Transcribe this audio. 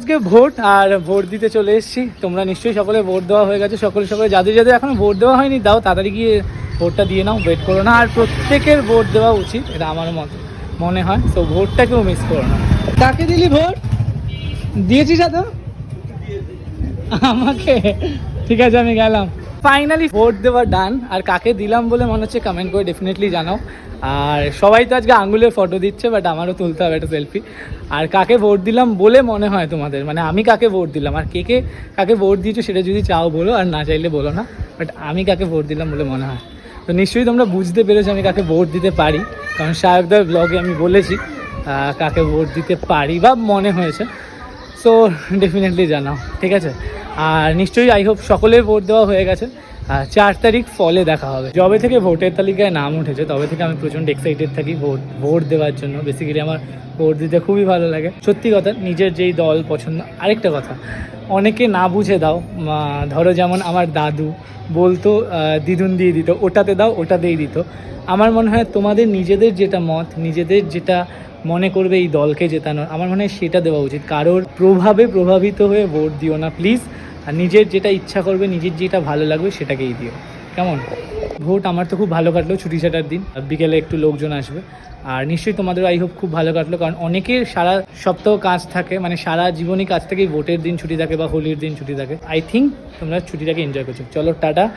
আজকে ভোট, আর ভোট দিতে চলে এসেছি। তোমরা নিশ্চয়ই সকলে ভোট দেওয়া হয়ে গেছে। সকলে সকলে, যাদের যাদের এখনও ভোট দেওয়া হয়নি, দাও তাড়াতাড়ি গিয়ে ভোটটা দিয়ে নাও ওয়েট করো না। আর প্রত্যেকের ভোট দেওয়া উচিত, এটা আমার মত, মনে হয়। তো ভোটটাকেও মিস করো না। কাকে দিলি ভোট? দিয়েছিস এত আমাকে? ঠিক আছে, আমি গেলাম। ফাইনালি ভোট দেওয়া ডান আর কাকে দিলাম বলে মনে হচ্ছে কমেন্ট করে ডেফিনেটলি জানাও। আর সবাই তো আজকে আঙুলের ফটো দিচ্ছে বাট আমারও তুলতে হবে একটা সেলফি আর কাকে ভোট দিলাম বলে মনে হয় তোমাদের? মানে আমি কাকে ভোট দিলাম? আর কে কে, কাকে ভোট দিয়েছ সেটা যদি চাও বলো, আর না চাইলে বলো না। বাট আমি কাকে ভোট দিলাম বলে মনে হয়? তো নিশ্চয়ই তোমরা বুঝতে পেরেছ আমি কাকে ভোট দিতে পারি। কারণ সাহেবদার ব্লগে আমি বলেছি কাকে ভোট দিতে পারি বা মনে হয়েছে। সো ডেফিনেটলি জানাও, ঠিক আছে? আর নিশ্চয়ই আই হোপ সকলের ভোট দেওয়া হয়ে গেছে। আর চার তারিখ ফলে দেখা হবে। যবে থেকে ভোটের তালিকায় নাম উঠেছে, তবে থেকে আমি প্রচণ্ড এক্সাইটেড থাকি ভোট ভোট দেওয়ার জন্য। বেসিক্যালি আমার ভোট দিতে খুবই ভালো লাগে। সত্যি কথা, নিজের যেই দল পছন্দ, আরেকটা কথা, অনেকে না বুঝে দাও ধরো যেমন আমার দাদু, বলতো দিদুন দিয়ে দিত, ওটাতে দাও, ওটাতেই দিত। আমার মনে হয় তোমাদের নিজেদের যেটা মত, নিজেদের যেটা মনে করবে এই দলকে জেতানোর, আমার মনে হয় সেটা দেওয়া উচিত। কারোর প্রভাবে প্রভাবিত হয়ে ভোট দিও না প্লিজ আর নিজের যেটা ইচ্ছা করবে, নিজের যেটা ভালো লাগবে সেটাকেই দিও। কেমন? ভোট আমার তো খুব ভালো কাটলো ছুটি ছাটার দিন। বিকেলে একটু লোকজন আসবে। আর নিশ্চয়ই তোমাদের আই হোপ খুব ভালো কাটলো। কারণ অনেকের সারা সপ্তাহ কাজ থাকে মানে সারা জীবনই কাজ থেকে ভোটের দিন ছুটি থাকে বা হোলির দিন ছুটি থাকে। আই থিঙ্ক তোমরা ছুটিটাকে এনজয় করছ। চলো, টাটা।